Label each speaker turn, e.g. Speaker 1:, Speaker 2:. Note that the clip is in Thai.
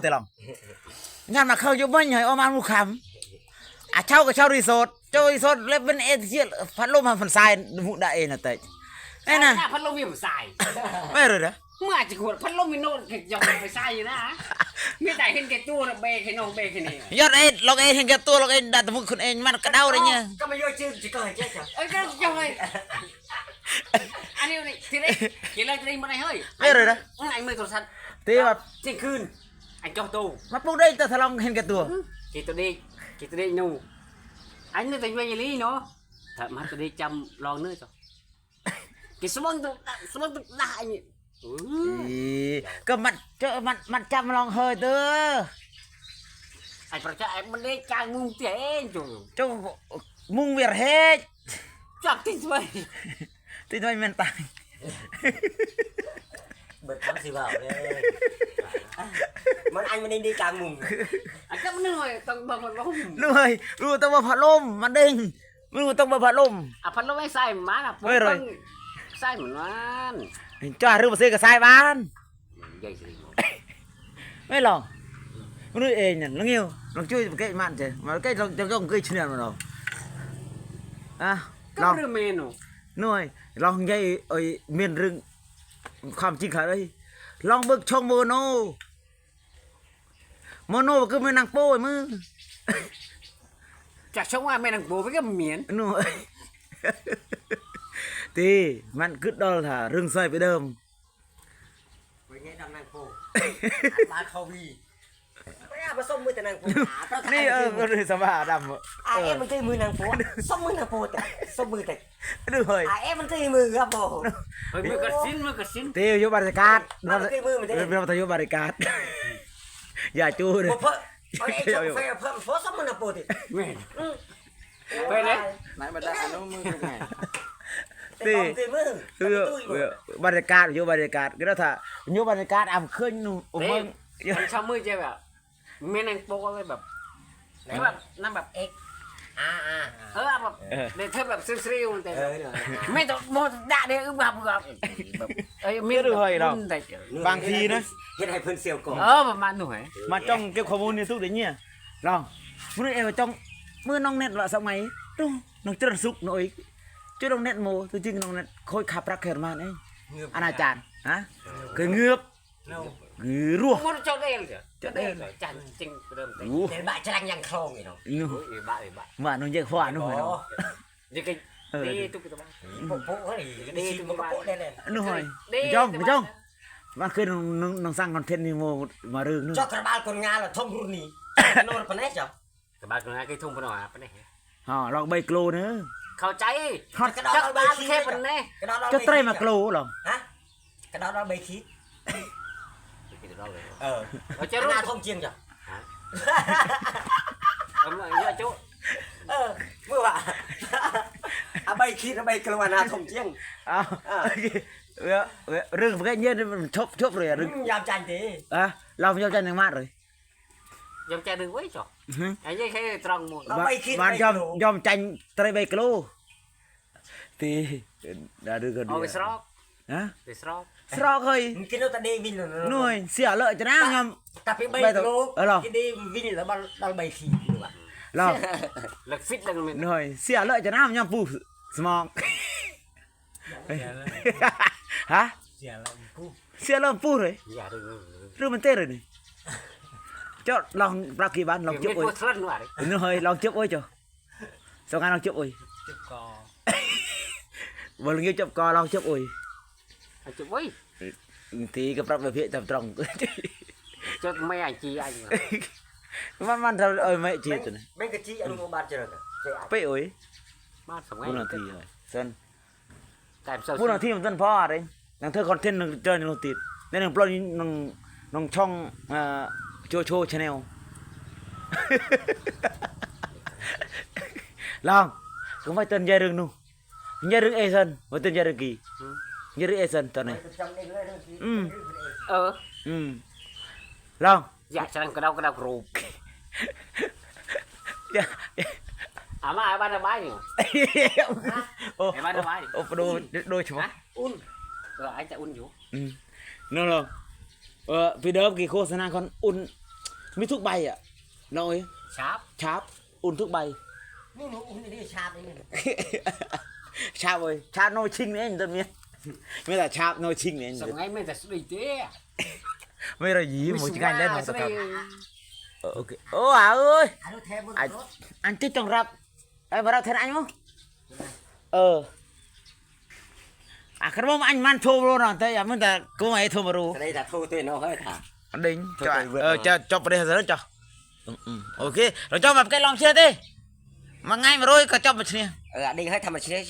Speaker 1: แต่ลองงานมาเข้าอยู่บ้านใหญ่ออกมาลูกคำอะเช่าก็เช่ารีสอร์ทเช่ารีสอร์ทแล้วเป็นเอเชียพัดลมมันทรายมุได้เองนะเตะไอ้น่ะ
Speaker 2: ถ้าพัดลมยังใส่
Speaker 1: ไม่เลยนะ
Speaker 2: เมื่อจะขวดพัดลมมีโน่นก็ยอมไปใส่อยู่นะไม่ได้เห็นแก่ตัวนะเบย์แค่น้องเบย์แค่นี้
Speaker 1: ยอดเอ็ลองเอ็เห็นแก่ตัวลองเอ็ดัดมุกคนเองมันกระเด้าอะไรเงี้ย
Speaker 3: ก็ไม่ย่อยชื่อจะเกิดเจ๊จ้ะ
Speaker 2: เอ้ยก็ยังไงอันนี้นี่ทีนี้ทีแรกทีนี้มันไอ้เฮ้ย
Speaker 1: ไม่เลยนะ
Speaker 2: ไอ้มือโทรศัพท์
Speaker 1: ตีแบบ
Speaker 2: เที่ยงคืน ไอ้จอตู
Speaker 1: มาปลุกได้แต่ถ้าลองเห็นแก่ตัว
Speaker 2: กี่ตัวดีกี่ตัวดีนูอันนี้แต่ยังลีเนาะถ้ามาตัวดีจำลองเนื้อจ้ะกี่สมองตัวสมองตัวได้เนี่ย
Speaker 1: อี ก็มันเจอมันมันจำลองเฮยเด้อ
Speaker 2: ไอ้ประชาไอ้มันได้จางมุงเจ๊จู
Speaker 1: เจ้ามุงเวียร์เฮด
Speaker 2: จับที่สวย
Speaker 1: ที่ทำไมมันตาย
Speaker 3: เบิดทำสิบ่าวเลย มันอันมันได้ดีกลางมุง
Speaker 2: อันก็มันเหนื่อยต้องบอกมันว่า
Speaker 1: รู้ไหมรู้ต้องว่าพัดลมมันเด้งไม่รู้ต้องว่าพัดลม
Speaker 2: อะพัดลมไม่ใส่มาน่ะ
Speaker 1: ไม่เลย
Speaker 2: ใส่เหมือนมัน
Speaker 1: จ้าหรือมาซื้อกับสายบ้าน
Speaker 2: ใหญ่สิ
Speaker 1: ไม่ลองไม่รู้เองเนี่ยลองเงี้ยวลองช่วย cái มันเฉย mà cái l องจะต้อง cái chuyện nào đâu à
Speaker 2: ก็
Speaker 1: ลอง
Speaker 2: เรื่องเมนู
Speaker 1: หน่วยลองใหญ่ไอ้เมียนรึงความจริงค่ะเลยลองเบิกช่องโมโน โมโนก็ไม่นั่งโป้ยมือ
Speaker 2: จากช่องว่าแม่นางบัวไปก็เหมียน
Speaker 1: หน่วยตีมันคึดดอลถ่ารึงใส่ไปเดิม
Speaker 3: ไว้ไงดังนางโปมาเขาวีไม่เอาผสมมือแต่นางโปหาเพราะ
Speaker 1: นี่เออก็เลยสบายดำอะ
Speaker 3: อ่าเอ๊ะมันคือมือนางโปส้มมือนางโปแต่ส้มมือแต่
Speaker 1: ดูเฮ้ย
Speaker 3: อ่าเอ๊ะมันคือมือครับโบ
Speaker 2: เฮ้ยมือกระสินมือกระสิน
Speaker 1: ตีอยู่บรรยากาศ
Speaker 3: มันคือมือมันจะ
Speaker 1: เป็นประยุบรรยากาศ อย่าจู้เลย
Speaker 3: เพิ่มเอ้ยชมเฟเพิ่มโฟส้มมือนางโปติ
Speaker 2: แม่นไปเลย
Speaker 4: ไหนมาได้อนุมือเป็นไง
Speaker 3: ตีตีมือ
Speaker 1: คือบรรยากาศอยู่บรรยากาศก็แล้วถ้าอยู่บรรยากาศอ่ำขึ้นนู่นโอ้
Speaker 2: เด็
Speaker 1: มึ
Speaker 2: ก
Speaker 1: ง
Speaker 2: มันชอบมือจะแบบแม่นางโปก็เลยแบบแบบนั่นแบบ
Speaker 3: เอ็ก อ่าอ่า
Speaker 2: เออแบบเดี๋ยวเธอแบบซิซิวแต่
Speaker 3: เออเนี่ย
Speaker 2: ไม่ต้องโมด่าเดี๋ยวอึ้งแบบแบบเอ้ยมีแต่
Speaker 1: บางทีนะ
Speaker 3: เฮ็ดให้เพิ่นเสียวก่อน
Speaker 2: เออประมาณหน่วย
Speaker 1: มาจ้องเก็บข้อมูลในทุกเดี๋ยวนี้ลองมื่อเอวจ้องมื่อน้องเน็ตละสมัยดูน้องเจริญสุขหน่อยช่วยน้องเน็ตโมตัวจริงน้องเน็ตคอยขับรักเขินมาเองอนาจารย์ฮะเคยเงือบ กือรั่ว
Speaker 2: มันจะเล่นเหรอจะเล่นเหรอจันจริงเริ่มเต้น
Speaker 1: อู้
Speaker 3: เดี๋ยวบ้าจะรังยังคลองอีกเนาะ
Speaker 1: นู่
Speaker 2: เฮ้ยบ้าเลยบ้า
Speaker 1: ว่าน้องเยอะขวานู่น
Speaker 3: อ๋
Speaker 1: เหรอ
Speaker 3: อ
Speaker 2: ยังไงดีตุ๊กตาบ้า
Speaker 3: โป๊ะโป๊ะเฮ้ยดีมันก็โป๊ะได้เลย
Speaker 1: นู่นเหรอจ้องจ้องมันคือน้องน้องสร้างคอนเทนต์นี่โมมาเรื่องนู่น
Speaker 3: จอกกระบาลคนงานเหรอทอมรุ่นนี้โน่นปะเนี่ยจ้ะ
Speaker 2: แต่บ้านคนนั้นก็ทุ่งพนอปะเนี่ย
Speaker 1: อ๋อลองใบกลูเนอะ
Speaker 2: เข้าใจ
Speaker 1: ฮอต
Speaker 2: จักบ้านแค่ปนเนี่ย
Speaker 3: กระดอน
Speaker 1: จะเตรมากลูเหรอ
Speaker 3: ฮะกระดอ นเราใบคิดเออ
Speaker 2: เราจะ
Speaker 3: จะ
Speaker 2: รู้
Speaker 3: รู้ทอมเจียงจ้ะ
Speaker 2: เออเยอะจุ
Speaker 3: เออเมื่อว่าเอาใบคิดเอาใบกระวานาทอมเจียง
Speaker 1: อ้าวเรื่องพวกนี้มันชอบชอบเลยเรื่อง
Speaker 3: ยามจันที
Speaker 1: อ่ะเราไม่ชอบใจหนึ่งมากเลย
Speaker 2: ยังใจดึงไว้จ่อไอ้ยี่แค่ตรองหมด
Speaker 1: มันยอมยอมใจเตรใบกลูตี đã đưa gần
Speaker 2: เอาไปสรอก
Speaker 1: hả
Speaker 2: ไปสรอก
Speaker 1: sro khơi
Speaker 3: มึงกินแล้วแต่เดวินเลย
Speaker 1: nuôi xỉa lợi cho nó nhầm
Speaker 3: แต่เป็นใบ
Speaker 1: ใบ
Speaker 3: กระโหลก
Speaker 1: เออเหรอ
Speaker 3: กินดีวินแล้วเราใบขีดดูว่ะ
Speaker 1: lo
Speaker 2: หลักฟิตดังมัน
Speaker 1: nuôi xỉa lợi cho nó nhầm phu smog hả
Speaker 3: เสียแล้วกู
Speaker 1: xỉa lợi phu rồi
Speaker 2: อย่าดึง
Speaker 1: rư mình tê rồi này cho lòng ra kỳ bán lòng
Speaker 2: เก็บ
Speaker 1: chụp
Speaker 2: ไม่
Speaker 1: ơi
Speaker 2: ปวดทรนว่ะ
Speaker 1: nuôi lòng chụp ơi cho sao ngay lòng chụp ơi
Speaker 3: จุกคอ
Speaker 1: vừa nghe chụp co lòng chụp ơi
Speaker 2: จุดไว้
Speaker 1: thì cái problem hiện tầm trong
Speaker 2: จุดไม่ไอ้จีไอ้
Speaker 1: มันมันทำเอ้ยไม่จีตัวนี้
Speaker 3: แม่งกะจีอนุโมบาลเจริญเจ๊อะ
Speaker 1: เป้เอ้ย
Speaker 2: มาสมัย
Speaker 1: พูดนาทีเลยเส้น
Speaker 2: แต่โซ
Speaker 1: พูดนาทีมันเส้นพ่ออะไรนังเธอคอนเทนต์นึงเจอในโนติดในหนึ่งปล้นนึงนึงช่องเอ่อโจโชชาแนล ลองก็ไม่เตือนใจเรื่องนู้นใจเรื่องเอเซนไม่เตือนใจเรื่องกี่ ใจเรื่องเอเซนตอนนี้อืม
Speaker 2: เออ
Speaker 1: อืมลอง
Speaker 2: อยากจะนั่งกระดากระดากรูป
Speaker 1: อย่า
Speaker 2: อะมาไอ้บ้านระบายอยู่
Speaker 1: โอ้
Speaker 2: ไอ้บ้านระบาย
Speaker 1: โอ้ดูดูเฉพาะ
Speaker 2: อุ่นเออไอ้จะอุ่นอยู่
Speaker 1: อืมนั่นเหรอเออพี่เดิมกี่โฆษณาคนอุ่นมีทุกใบอะน้อย
Speaker 2: cháp
Speaker 1: ชาร์ปอุ่น ทุกใบ
Speaker 3: นู่นนู่นอุ้นนี่ชาบนี่
Speaker 1: ชาบเลยชาโนชิงนี่เองตัวเมียไม่แต่ชาบโนชิงนี่เอง
Speaker 2: sao ngay mình ta đi thế
Speaker 1: ไม่เรายิ้มหมดจังได้หน่อยสักค
Speaker 2: sao ำ
Speaker 1: เออโอเคโอ้อะเอ้ย
Speaker 3: อันนู้นแทบหมด
Speaker 1: อัน
Speaker 3: รถ
Speaker 1: อันที่ต้องรับไอ้มารับแทนอันมั้งเอออะครับผมอันมันโทรรู้นะแต่อย่ามันแต่กูไม่โทรมารู้
Speaker 3: đây là thu tiền nó hơi thả
Speaker 1: อันดิ้ง
Speaker 3: Thôi
Speaker 1: จะ
Speaker 3: tôi vượt
Speaker 1: เออ
Speaker 3: rồi.
Speaker 1: จะจบประเด็นเสร็จแล้วจ้ะอืมอืมโอเค เราจบแบบใกล้ลองเชื่อดิมาง่ายมารู้ก็จบไปเชีย
Speaker 3: ờ đi hơi thầm mà chơi